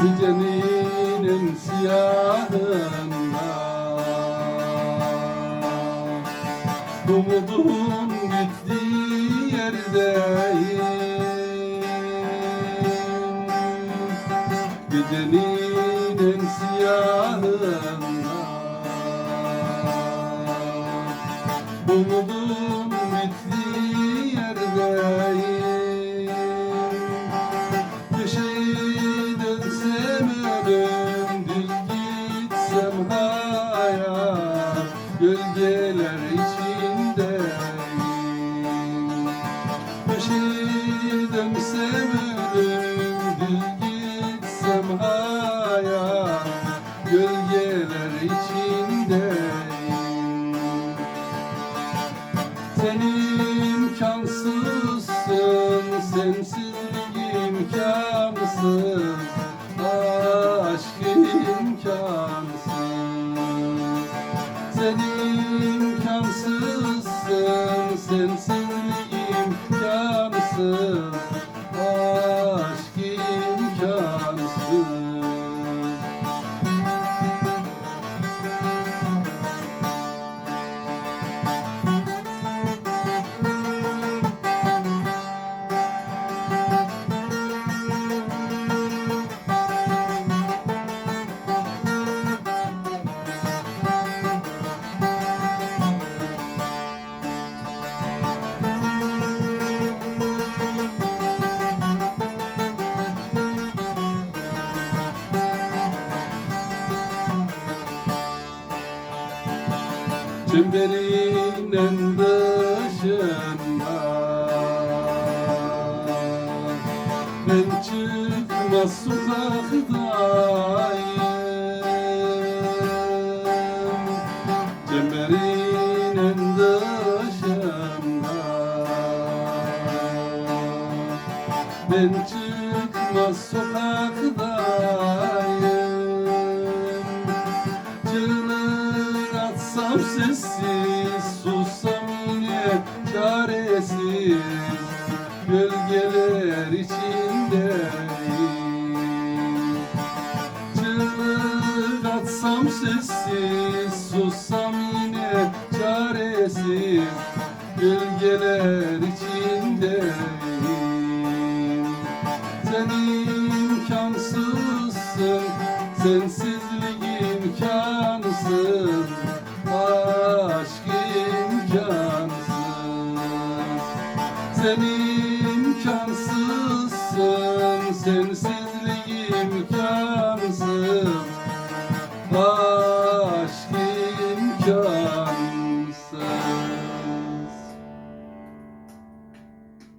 Gecenin en siyahında. Umudum bittiği yerdeyim. Gecenin en siyahında. Umudum Gölgeler Köşeyi dönsem ölüm Düz gitsem hayat. Gölgeler içindeyim sen imkansızsın, sensizlik imkansız Sen imkansızsın, sensizlik imkansız Çemberin en dışında Ben çıkmaz sokaktayım Çemberin en dışında Ben çıkmaz sokaktayım Çığlık atsam sessiz Sussam yine çaresiz. Gölgeler içindeyim Sen imkansızsın Sensizlik Sensizliğim kansız Aşk imkansız